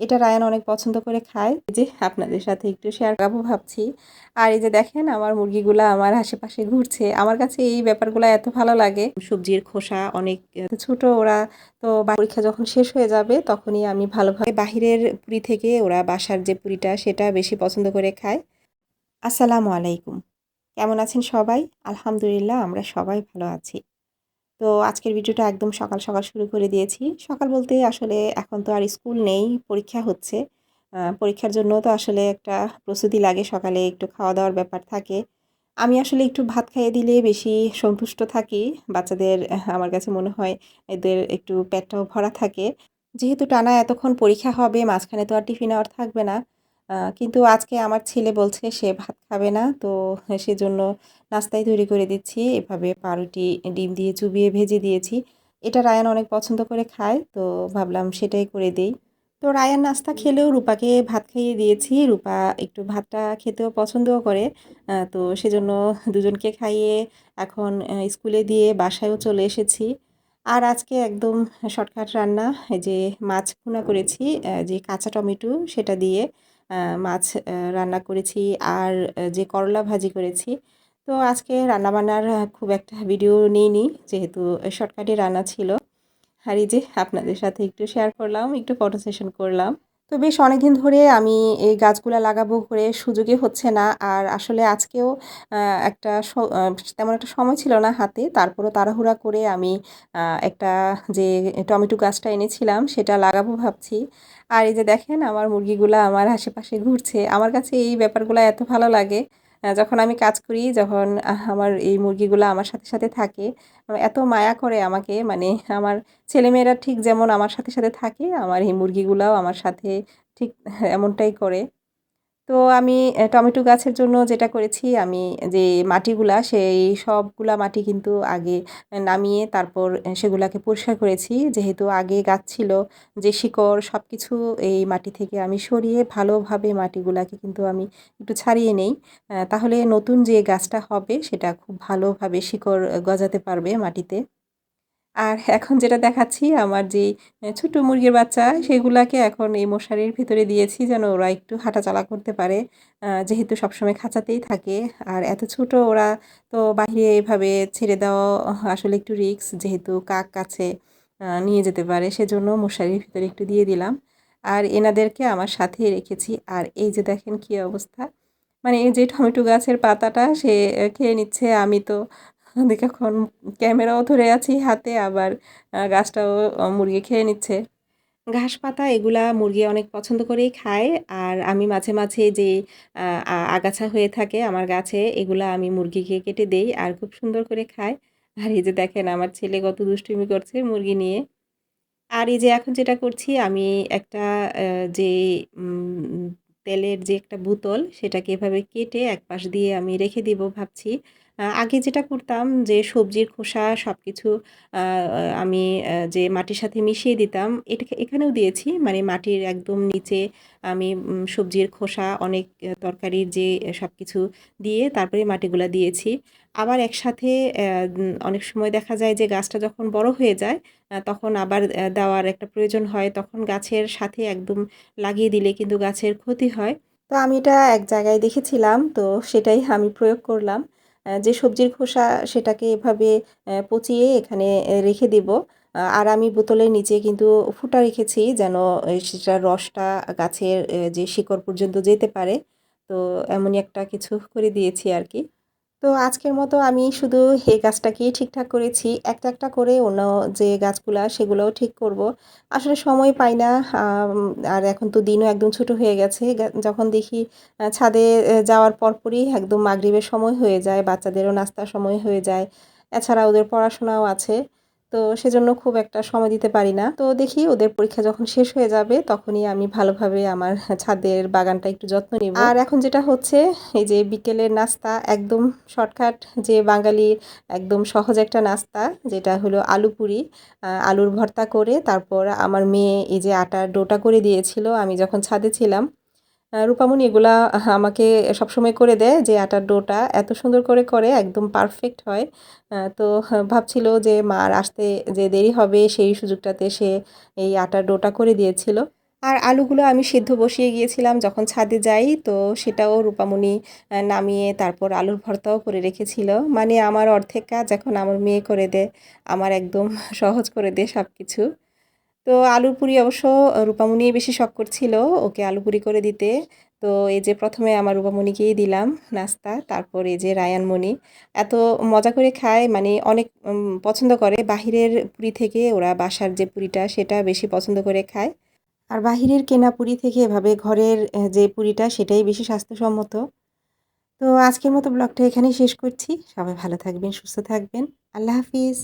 এটা রায়ান অনেক পছন্দ করে খায়। যে আপনাদের সাথে একটু শেয়ার করব ভাবছি। আর এই যে দেখেন আমার মুরগিগুলা আমার আশেপাশে ঘুরছে। আমার কাছে এই ব্যাপারগুলো এত ভালো লাগে। সবজির খোসা অনেক ছোট ওরা। তো পরীক্ষা যখন শেষ হয়ে যাবে তখনই আমি ভালোভাবে বাহিরের পুরি থেকে ওরা বাসার যে পুরিটা সেটা বেশি পছন্দ করে খায়। আসসালামু আলাইকুম। কেমন আছেন সবাই? আলহামদুলিল্লাহ আমরা সবাই ভালো আছি। তো আজকের ভিডিওটা একদম সকাল সকাল শুরু করে দিয়েছি। সকাল বলতে আসলে এখন তো আর স্কুল নেই, পরীক্ষা হচ্ছে। পরীক্ষার জন্য তো আসলে একটা প্রস্তুতি লাগে, সকালে একটু খাওয়া দাওয়ার ব্যাপার থাকে। আমি আসলে একটু ভাত খাইয়ে দিলে বেশি সন্তুষ্ট থাকি। বাচ্চাদের, আমার কাছে মনে হয় এদের একটু পেটটাও ভরা থাকে। যেহেতু টানা এতক্ষণ পরীক্ষা হবে, মাঝখানে তো আর টিফিন আর থাকবে না। কিন্তু আজকে আমার ছেলে বলছে সে ভাত খাবে না, তো সেজন্য নাস্তায় তৈরি করে দিচ্ছি। এভাবে পাউরুটি, ডিম দিয়ে চুবিয়ে ভেজে দিয়েছি। এটা রায়ান অনেক পছন্দ করে খায়, তো ভাবলাম সেটাই করে দেই। তো রায়ান নাস্তা খেলেও রূপাকে ভাত খাইয়ে দিয়েছি। রূপা একটু ভাতটা খেতেও পছন্দও করে তো সেজন্য দুজনকে খাইয়ে এখন স্কুলে দিয়ে বাসায়ও চলে এসেছি। আর আজকে একদম শর্টকাট রান্না যে মাছ ভুনা করেছি যে কাঁচা টমেটো সেটা দিয়ে। মাছ রান্না করেছি আর যে করলা ভাজি করেছি। তো আজকে রান্নাবান্নার বান্নার খুব একটা ভিডিও নিইনি যেহেতু শর্টকাটে রান্না ছিল। আর এই যে আপনাদের সাথে একটু শেয়ার করলাম, একটু ফটো সেশন করলাম। তো বেশ অনেকদিন ধরে আমি এই গাছগুলা লাগাবো ঘুরে সুযোগই হচ্ছে না। আর আসলে আজকেও একটা তেমন একটা সময় ছিল না হাতে। তারপরও তাড়াহুড়া করে আমি একটা যে টমেটো গাছটা এনেছিলাম সেটা লাগাবো ভাবছি। আর এই যে দেখেন আমার মুরগিগুলো আমার আশেপাশে ঘুরছে। আমার কাছে এই ব্যাপারগুলো এত ভালো লাগে। যখন আমি কাজ করি, যখন আমার এই মুরগিগুলো আমার সাথে সাথে থাকে এত মায়া করে আমাকে মানে আমার ছেলেমেয়েরা ঠিক যেমন আমার সাথে সাথে থাকে, আমার এই মুরগিগুলাও আমার সাথে ঠিক এমনটাই করে। তো আমি টমেটো গাছের জন্য যেটা করেছি, আমি যে মাটিগুলা, সেই সবগুলা মাটি কিন্তু আগে নামিয়ে তারপর সেগুলাকে পরিষ্কার করেছি। যেহেতু আগে গাছ ছিল, যে শিকড় সব কিছু এই মাটি থেকে আমি সরিয়ে ভালোভাবে মাটিগুলাকে কিন্তু আমি একটু ছাড়িয়ে নেই। তাহলে নতুন যে গাছটা হবে, সেটা খুব ভালোভাবে শিকড় গজাতে পারবে মাটিতে। আর এখন যেটা দেখাচ্ছি, আমার যে ছোট মুরগির বাচ্চা, সেগুলাকে এখন এই মশারির ভিতরে দিয়েছি যেন ওরা একটু হাঁটাচলা করতে পারে। যেহেতু সবসময় খাঁচাতেই থাকে, আর এত ছোট ওরা তো বাইরে এভাবে ছেড়ে দেওয়া আসলে একটু রিস্ক, যেহেতু কাক কাছে নিয়ে যেতে পারে, সেজন্য মশারির ভিতরে একটু দিয়ে দিলাম। আর এনাদেরকে আমার সাথে রেখেছি, আর এই যে দেখেন কি অবস্থা। মানে এই যে টমেটো গাছের পাতাটা সে খেয়ে নিচ্ছে, আমি তো দেখে এখন ক্যামেরাও ধরে আছি হাতে, আবার গাছটাও মুরগি খেয়ে নিচ্ছে। ঘাস পাতা এগুলা মুরগি অনেক পছন্দ করেই খায়, আর আমি মাঝে মাঝে যে আগাছা হয়ে থাকে আমার গাছে, এগুলা আমি মুরগিকে কেটে দেই আর খুব সুন্দর করে খায়। আর এই যে দেখেন আমার ছেলে কত দুষ্টুমি করছে মুরগি নিয়ে। আর এই যে এখন যেটা করছি, আমি একটা যে তেলের যে একটা বোতল, সেটাকে এভাবে কেটে এক পাশ দিয়ে আমি রেখে দিব ভাবছি। আগে যেটা করতাম যে সবজির খোসা সব কিছু আমি যে মাটির সাথে মিশিয়ে দিতাম এটা এখানেও দিয়েছি। মানে মাটির একদম নিচে আমি সবজির খোসা, অনেক তরকারির যে সব কিছু দিয়ে তারপরে মাটিগুলা দিয়েছি। আবার একসাথে অনেক সময় দেখা যায় যে গাছটা যখন বড় হয়ে যায় তখন আবার দেওয়ার একটা প্রয়োজন হয়। তখন গাছের সাথে একদম লাগিয়ে দিলে কিন্তু গাছের ক্ষতি হয়। তো আমি এটা এক জায়গায় দেখেছিলাম, তো সেটাই আমি প্রয়োগ করলাম। যে সবজির খোসা সেটাকে এভাবে পচিয়ে এখানে রেখে দেব। আর আমি বোতলের নিচে কিন্তু ফুটা রেখেছি যেন সেটা রসটা গাছের যে শিকড় পর্যন্ত যেতে পারে। তো এমনই একটা কিছু করে দিয়েছি আর কি। তো আজকের মতো আমি শুধু হে গাছটাকেই ঠিকঠাক করেছি। একটা একটা করে অন্য যে গাছগুলো সেগুলোও ঠিক করব। আসলে সময় পাই না আর এখন তো দিনও একদম ছোট হয়ে গেছে। যখন দেখি ছাদে যাওয়ার পরপরই একদম মাগরিবের সময় হয়ে যায়, বাচ্চাদেরও নাস্তার সময় হয়ে যায়। এছাড়া ওদের পড়াশোনাও আছে। তো সেজন্য খুব একটা সময় দিতে পারি না। তো দেখি ওদের পরীক্ষা যখন শেষ হয়ে যাবে তখনই আমি ভালোভাবে আমার ছাদের বাগানটা একটু যত্ন নিব। আর এখন যেটা হচ্ছে, এই যে বিকেলের নাস্তা, একদম শর্টকাট যে বাঙালির একদম সহজ একটা নাস্তা, যেটা হলো আলু পুরি আলুর ভর্তা করে, তারপর আমার মেয়ে এই যে আটার ডোটা করে দিয়েছিল, আমি যখন ছাদে ছিলাম রূপামণি এগুলা আমাকে সবসময় করে দেয় যে আটার ডোটা এত সুন্দর করে করে একদম পারফেক্ট হয়। তো আহ, ভাবছিল যে মার আসতে যে দেরি হবে সেই সুযোগটাতে সে এই আটার ডোটা করে দিয়েছিল। আর আলুগুলো আমি সিদ্ধ বসিয়ে গিয়েছিলাম যখন ছাদে যাই তো সেটাও রূপামণি নামিয়ে তারপর আলুর ভর্তাও করে রেখেছিল। মানে আমার অর্ধেক কাজ এখন আমার মেয়ে করে দেয় আমার একদম সহজ করে দেয় সব কিছু তো আলুর পুরি অবশ্য রূপামণি বেশি শখ করছিল ওকে আলু পুরি করে দিতে। তো এই যে প্রথমে আমার রূপামণিকেই দিলাম নাস্তা, তারপর এই যে রায়ানমণি এত মজা করে খায় মানে অনেক পছন্দ করে। বাহিরের পুরি থেকে ওরা বাসার যে পুরিটা, সেটা বেশি পছন্দ করে খায়। আর বাহিরের কেনা পুরি থেকে এভাবে ঘরের যে পুরিটা, সেটাই বেশি স্বাস্থ্যসম্মত। তো আজকের মতো ব্লগটা এখানেই শেষ করছি। সবাই ভালো থাকবেন, সুস্থ থাকবেন। আল্লাহ হাফিজ।